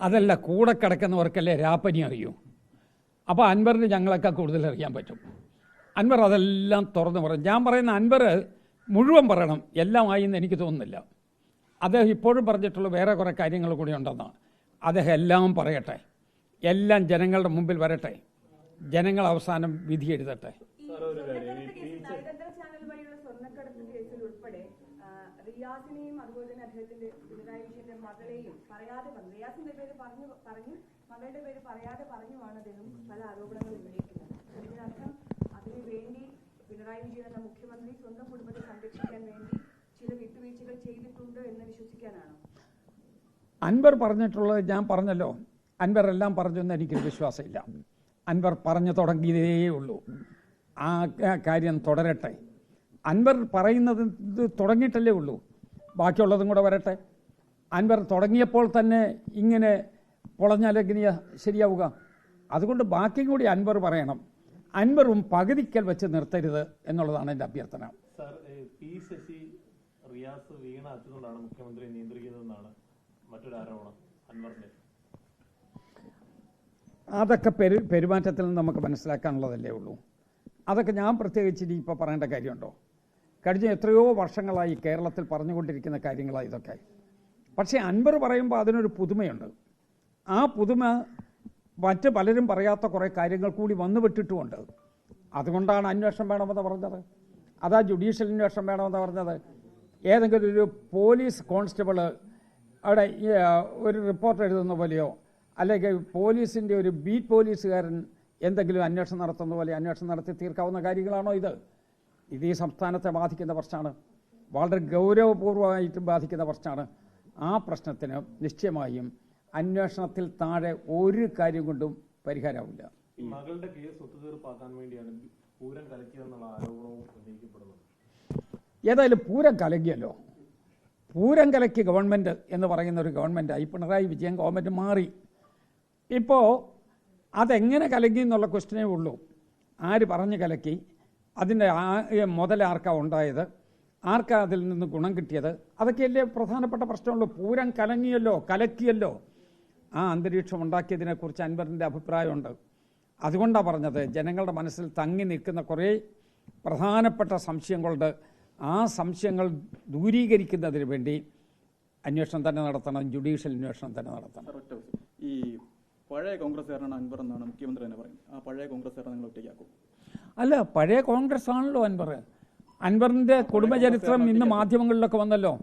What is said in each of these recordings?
അതല്ല കൂടെ കിടക്കുന്നവർക്കല്ലേ രാപ്പനി അറിയൂ? അപ്പോൾ അൻവറിന് ഞങ്ങളൊക്കെ കൂടുതൽ അറിയാൻ പറ്റും. അൻവർ അതെല്ലാം തുറന്ന് പറയും. ഞാൻ പറയുന്ന അൻവർ മുഴുവൻ പറയണം. എല്ലാമായി എന്ന് എനിക്ക് തോന്നുന്നില്ല. അദ്ദേഹം ഇപ്പോഴും പറഞ്ഞിട്ടുള്ള വേറെ കുറേ കാര്യങ്ങൾ കൂടി ഉണ്ടെന്നാണ് അദ്ദേഹം എല്ലാം പറയട്ടെ. എല്ലാം ജനങ്ങളുടെ മുമ്പിൽ വരട്ടെ. ജനങ്ങൾ അവസാനം വിധി എഴുതട്ടെ. കേസിൽ ഉൾപ്പെടെ റിയാസിനെയും അതുപോലെ തന്നെ അദ്ദേഹത്തിന്റെ പിണറായി വിജയന്റെ മകളെയും പറയാതെ പറഞ്ഞു റിയാസിന്റെ പേര് പറഞ്ഞു പറഞ്ഞു മകളുടെ പേര് പറയാതെ പറഞ്ഞുമാണ് അദ്ദേഹം പല ആരോപണങ്ങൾ ഉന്നയിക്കുന്നത്. അതിനർത്ഥം അതിനു വേണ്ടി പിണറായി വിജയൻ എന്ന മുഖ്യമന്ത്രി സ്വന്തം കുടുംബത്തെ സംരക്ഷിക്കാൻ വേണ്ടി ചില വിട്ടുവീഴ്ചകൾ ചെയ്തിട്ടുണ്ട് എന്ന് വിശ്വസിക്കാനാണോ? അൻവർ പറഞ്ഞിട്ടുള്ളത് ഞാൻ പറഞ്ഞല്ലോ. അൻവർ എല്ലാം പറഞ്ഞു എന്ന് എനിക്കൊരു വിശ്വാസമില്ല. അൻവർ പറഞ്ഞു തുടങ്ങിയതേ ഉള്ളൂ ആ കാര്യം തുടരട്ടെ. അൻവർ പറയുന്നത് ഇത് തുടങ്ങിയിട്ടല്ലേ ഉള്ളൂ. ബാക്കിയുള്ളതും കൂടെ വരട്ടെ. അൻവർ തുടങ്ങിയപ്പോൾ തന്നെ ഇങ്ങനെ പൊളഞ്ഞാലെങ്ങനെയ ശരിയാവുക. അതുകൊണ്ട് ബാക്കിയും കൂടി അൻവർ പറയണം. അൻവറും പകുതിക്കൽ വെച്ച് നിർത്തരുത് എന്നുള്ളതാണ് എന്റെ അഭ്യർത്ഥന. റിയാസ് വീണ അച്ചുകൊണ്ടാണ് മുഖ്യമന്ത്രിയെ നിയന്ത്രിക്കുന്നതെന്നാണ് മറ്റൊരു ആരോപണം അൻവറിന്റെ അതൊക്കെ പെരു പെരുമാറ്റത്തിൽ നിന്ന് നമുക്ക് മനസ്സിലാക്കാനുള്ളതല്ലേ ഉള്ളൂ. അതൊക്കെ ഞാൻ പ്രത്യേകിച്ച് ഇനി ഇപ്പോൾ പറയേണ്ട കാര്യമുണ്ടോ? കഴിഞ്ഞ എത്രയോ വർഷങ്ങളായി കേരളത്തിൽ പറഞ്ഞുകൊണ്ടിരിക്കുന്ന കാര്യങ്ങളാണ് ഇതൊക്കെ. പക്ഷേ അൻപർ പറയുമ്പോൾ അതിനൊരു പുതുമയുണ്ട്. ആ പുതുമ മറ്റ് പലരും പറയാത്ത കുറേ കാര്യങ്ങൾ കൂടി വന്നു വിട്ടിട്ടുമുണ്ട് അതുകൊണ്ടാണ് അന്വേഷണം വേണമെന്ന് പറഞ്ഞത്. അതാ ജുഡീഷ്യൽ അന്വേഷണം വേണമെന്ന് പറഞ്ഞത്. ഏതെങ്കിലും ഒരു പോലീസ് കോൺസ്റ്റബിൾ അവിടെ ഒരു റിപ്പോർട്ട് എഴുതുന്ന പോലെയോ അല്ലെങ്കിൽ പോലീസിന്റെ ഒരു ബീറ്റ് പോലീസുകാരൻ എന്തെങ്കിലും അന്വേഷണം നടത്തുന്ന പോലെ അന്വേഷണം നടത്തി തീർക്കാവുന്ന കാര്യങ്ങളാണോ ഇത്? ഇത് ഈ സംസ്ഥാനത്തെ ബാധിക്കുന്ന പ്രശ്നമാണ്. വളരെ ഗൗരവപൂർവമായിട്ട് ബാധിക്കുന്ന പ്രശ്നമാണ്. ആ പ്രശ്നത്തിന് നിശ്ചയമായും അന്വേഷണത്തിൽ താഴെ ഒരു കാര്യം കൊണ്ടും പരിഹാരമാവില്ല മകളുടെ കേസ് ഒത്തുതീർപ്പാക്കാൻ വേണ്ടിയാണ് പൂരം കലക്കിയതെന്നുള്ള ആരോപണവും ഉന്നയിക്കപ്പെടുന്നത്. ഏതായാലും പൂരം കലകിയല്ലോ പൂരം കലക്കി ഗവൺമെന്റ് എന്ന് പറയുന്ന ഒരു ഗവൺമെന്റായി പിണറായി വിജയൻ ഗവൺമെന്റ് മാറി. ഇപ്പോൾ അതെങ്ങനെ കലക്കി എന്നുള്ള ക്വസ്റ്റ്യനേ ഉള്ളൂ. ആര് പറഞ്ഞ് കലക്കി? അതിന്റെ ആ മുതൽ ആർക്കാ ഉണ്ടായത്? ആർക്കാ അതിൽ നിന്ന് ഗുണം കിട്ടിയത്? അതൊക്കെയല്ലേ പ്രധാനപ്പെട്ട പ്രശ്നമുള്ളൂ. പൂരം കലങ്ങിയല്ലോ കലക്കിയല്ലോ. ആ അന്തരീക്ഷം ഉണ്ടാക്കിയതിനെക്കുറിച്ച് അൻവറിന്റെ അഭിപ്രായമുണ്ട്. അതുകൊണ്ടാണ് പറഞ്ഞത് ജനങ്ങളുടെ മനസ്സിൽ തങ്ങി നിൽക്കുന്ന കുറേ പ്രധാനപ്പെട്ട സംശയങ്ങളുണ്ട്. ആ സംശയങ്ങൾ ദൂരീകരിക്കുന്നതിന് വേണ്ടി അന്വേഷണം തന്നെ നടത്തണം ജുഡീഷ്യൽ അന്വേഷണം തന്നെ നടത്തണം. ഈ പഴയ കോൺഗ്രസ്സുകാരനാണ് അൻവർ എന്നാണ് മുഖ്യമന്ത്രി തന്നെ പറയുന്നത്. ആ പഴയ കോൺഗ്രസ്സുകാരനെ നിങ്ങൾ ഒറ്റയ്ക്കാക്കും. അല്ല പഴയ കോൺഗ്രസ് ആണല്ലോ അൻവർ. അൻവറിന്റെ കുടുംബചരിത്രം ഇന്ന് മാധ്യമങ്ങളിലൊക്കെ വന്നല്ലോ.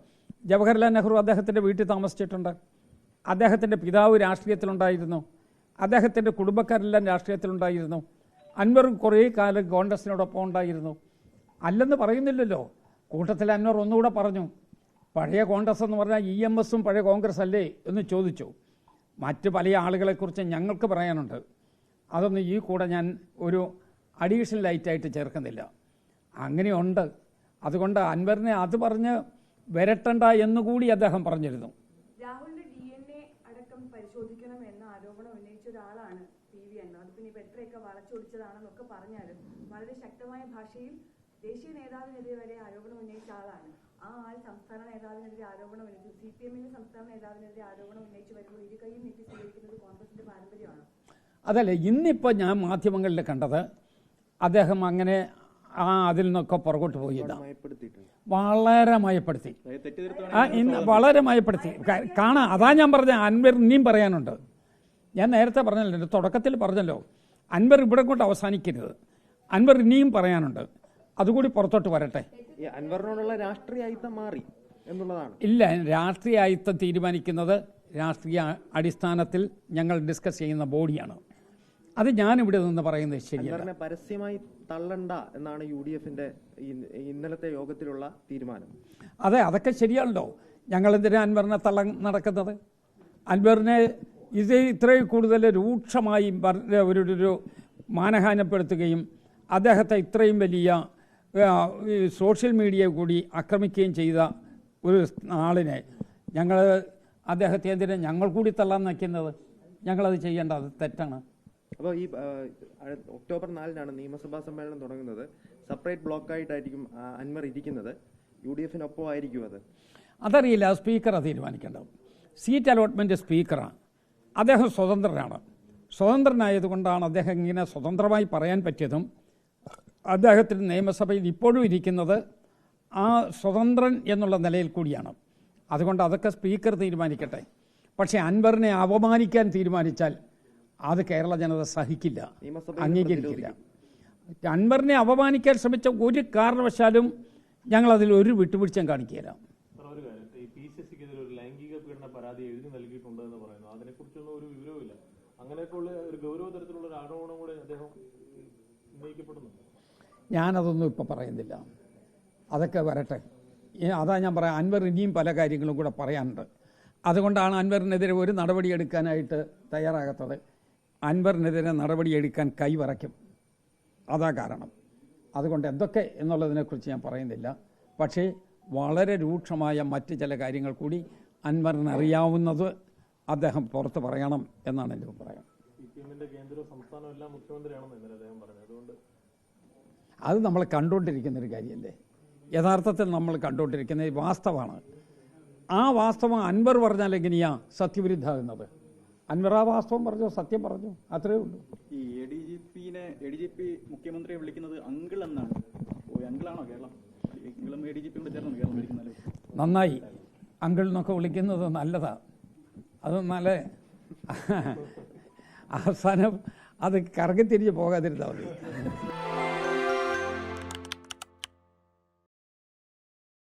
ജവഹർലാൽ നെഹ്റു അദ്ദേഹത്തിന്റെ വീട്ടിൽ താമസിച്ചിട്ടുണ്ട്. അദ്ദേഹത്തിന്റെ പിതാവ് രാഷ്ട്രീയത്തിലുണ്ടായിരുന്നു. അദ്ദേഹത്തിന്റെ കുടുംബക്കാരെല്ലാം രാഷ്ട്രീയത്തിലുണ്ടായിരുന്നു. അൻവറും കുറേ കാലം കോൺഗ്രസിനോടൊപ്പം ഉണ്ടായിരുന്നു. അല്ലെന്ന് പറയുന്നില്ലല്ലോ. കൂട്ടത്തിൽ അൻവർ ഒന്നുകൂടെ പറഞ്ഞു. പഴയ കോൺഗ്രസ് എന്ന് പറഞ്ഞാൽ ഇ എം എസും പഴയ കോൺഗ്രസ് അല്ലേ എന്ന് ചോദിച്ചു. മറ്റ് പല ആളുകളെക്കുറിച്ച് ഞങ്ങൾക്ക് പറയാനുണ്ട്. അതൊന്നും ഈ കൂടെ ഞാൻ ഒരു അഡീഷണൽ ലൈറ്റായിട്ട് ചേർക്കുന്നില്ല. അങ്ങനെയുണ്ട്. അതുകൊണ്ട് അൻവറിനെ അത് പറഞ്ഞ് വരട്ടണ്ട എന്നുകൂടി അദ്ദേഹം പറഞ്ഞിരുന്നു. രാഹുലിന്റെ ഡി എൻ എ അടക്കം പരിശോധിക്കണം എന്ന ആരോപണം ഉന്നയിച്ച ഒരാളാണ് പി വി അൻവർ. അത് പിന്നെ എത്രയൊക്കെ വളച്ചൊടിച്ചതാണെന്നൊക്കെ പറഞ്ഞാലും വളരെ ശക്തമായ ഭാഷയിൽ ദേശീയ നേതാവിനെതിരെ വരെ ആരോപണം ഉന്നയിച്ച ആളാണ്. ആ ആൾ സംസ്ഥാന നേതാവിനെതിരെ ആരോപണം ഉന്നയിച്ചു. സി പി എമ്മിന്റെ സംസ്ഥാന നേതാവിനെതിരെ ആരോപണം ഉന്നയിച്ചു വരുമ്പോൾ ഇരു കൈയും നീട്ടി സ്വീകരിക്കുന്നത് കോൺഗ്രസിന്റെ പാരമ്പര്യമാണ്. അതല്ല ഇന്നിപ്പോൾ ഞാൻ മാധ്യമങ്ങളിൽ കണ്ടത് അദ്ദേഹം അങ്ങനെ ആ അതിൽ നിന്നൊക്കെ പുറകോട്ട് പോയില്ല വളരെ മയപ്പെടുത്തി. ആ ഇന്ന് വളരെ മയപ്പെടുത്തി. കാണാ. അതാ ഞാൻ പറഞ്ഞ അൻവർ ഇനിയും പറയാനുണ്ട്. ഞാൻ നേരത്തെ പറഞ്ഞല്ലോ തുടക്കത്തിൽ പറഞ്ഞല്ലോ അൻവർ ഇവിടെ കൊണ്ട് അവസാനിക്കരുത്. അൻവർ ഇനിയും പറയാനുണ്ട്. അതുകൂടി പുറത്തോട്ട് വരട്ടെ. അൻവറിനോടുള്ള രാഷ്ട്രീയായിത്വം മാറി എന്നുള്ളതാണ്. ഇല്ല രാഷ്ട്രീയായുത്തം തീരുമാനിക്കുന്നത് രാഷ്ട്രീയ അടിസ്ഥാനത്തിൽ ഞങ്ങൾ ഡിസ്കസ് ചെയ്യുന്ന ബോഡിയാണ്. അത് ഇവിടെ നിന്ന് പറയുന്നത് ശരിയല്ല. പരസ്യമായി തള്ളണ്ട എന്നാണ് യു ഡി എഫിന്റെ ഇന്നലത്തെ യോഗത്തിലുള്ള തീരുമാനം. അതെ അതൊക്കെ ശരിയാണല്ലോ. ഞങ്ങൾ എന്തിനാ അൻവറിനെ തള്ള നടക്കുന്നത്? അൻവറിനെ ഇത് ഇത്രയും കൂടുതൽ രൂക്ഷമായി അവരുടെ ഒരു മാനഹാനപ്പെടുത്തുകയും അദ്ദേഹത്തെ ഇത്രയും വലിയ സോഷ്യൽ മീഡിയ കൂടി ആക്രമിക്കുകയും ചെയ്ത ഒരു ആളിനെ ഞങ്ങൾ അദ്ദേഹത്തെ എന്തിനാ ഞങ്ങൾ കൂടി തള്ളാൻ നയിക്കുന്നത് ഞങ്ങളത് ചെയ്യേണ്ട അത് തെറ്റാണ്. അപ്പോൾ ഈ ഒക്ടോബർ നാലിനാണ് നിയമസഭാ സമ്മേളനം തുടങ്ങുന്നത്. സെപ്പറേറ്റ് ബ്ലോക്കായിട്ടായിരിക്കും അൻവർ ഇരിക്കുന്നത്. യു ഡി എഫിനൊപ്പം ആയിരിക്കും അത്. അതറിയില്ല സ്പീക്കറാണ് തീരുമാനിക്കേണ്ടത്. സീറ്റ് അലോട്ട്മെന്റ് സ്പീക്കറാണ്. അദ്ദേഹം സ്വതന്ത്രനാണ്. സ്വതന്ത്രനായതുകൊണ്ടാണ് അദ്ദേഹം ഇങ്ങനെ സ്വതന്ത്രമായി പറയാൻ പറ്റിയതും അദ്ദേഹത്തിന് നിയമസഭയിൽ ഇപ്പോഴും ഇരിക്കുന്നത് ആ സ്വതന്ത്രൻ എന്നുള്ള നിലയിൽ കൂടിയാണ്. അതുകൊണ്ട് അതൊക്കെ സ്പീക്കർ തീരുമാനിക്കട്ടെ. പക്ഷേ അൻവറിനെ അപമാനിക്കാൻ തീരുമാനിച്ചാൽ അത് കേരള ജനത സഹിക്കില്ല അംഗീകരിക്കില്ല. അൻവറിനെ അപമാനിക്കാൻ ശ്രമിച്ച ഒരു കാരണവശാലും ഞങ്ങളതിൽ ഒരു വിട്ടുവീഴ്ചയും കാണിക്കുകയില്ല. സാർ ഒരു കാര്യം. ഈ ഒരു ലൈംഗിക പരാതി എഴുതി നൽകിയിട്ടുണ്ട് എന്ന് പറയുന്നു. അതിനെക്കുറിച്ചൊന്നും ഒരു വിവരവുമില്ല. അങ്ങനെയൊക്കെയുള്ള ഒരു ഗൗരവ ഒരു ആരോപണം കൂടെ അദ്ദേഹം ഉന്നയിക്കപ്പെടുന്നു ഞാനതൊന്നും ഇപ്പോൾ പറയുന്നില്ല. അതൊക്കെ വരട്ടെ. അതാ ഞാൻ പറയാം അൻവർ ഇനിയും പല കാര്യങ്ങളും കൂടെ പറയാനുണ്ട്. അതുകൊണ്ടാണ് അൻവറിനെതിരെ ഒരു നടപടി എടുക്കാനായിട്ട് തയ്യാറാകാത്തത്. അൻവറിനെതിരെ നടപടിയെടുക്കാൻ കൈവറയ്ക്കും. അതാ കാരണം. അതുകൊണ്ട് എന്തൊക്കെ എന്നുള്ളതിനെക്കുറിച്ച് ഞാൻ പറയുന്നില്ല. പക്ഷേ വളരെ രൂക്ഷമായ മറ്റ് ചില കാര്യങ്ങൾ കൂടി അൻവറിന് അറിയാവുന്നത് അദ്ദേഹം പുറത്ത് പറയണം എന്നാണ് എന്റെ അഭിപ്രായം. അത് നമ്മൾ കണ്ടുകൊണ്ടിരിക്കുന്ന ഒരു കാര്യമല്ലേ? യഥാർത്ഥത്തിൽ നമ്മൾ കണ്ടുകൊണ്ടിരിക്കുന്ന വാസ്തവമാണ് ആ വാസ്തവം അൻവർ പറഞ്ഞാൽ എങ്ങനെയാ സത്യവിരുദ്ധാകുന്നത് അൻവർ ആ വാസ്തവം പറഞ്ഞു സത്യം പറഞ്ഞു? അത്രേ ഉള്ളൂ. ഈ എ ഡി ജി പിന്നെ എ ഡി ജി പി മുഖ്യമന്ത്രിയെ വിളിക്കുന്നത് അങ്കിൾ എന്നാണ്. ഓ അങ്കിളാണോ കേരളം? അങ്കിളും എ ഡി ജി പിയും കൂടെ ചേർന്ന് കേരളം വിളിക്കുന്നത് നന്നായി. അങ്കിൾ എന്നൊക്കെ വിളിക്കുന്നത് നല്ലതാ. അത് നല്ല അവസാനം അത് കറങ്ങി തിരിഞ്ഞ് പോകാതിരുന്നാൽ മതി.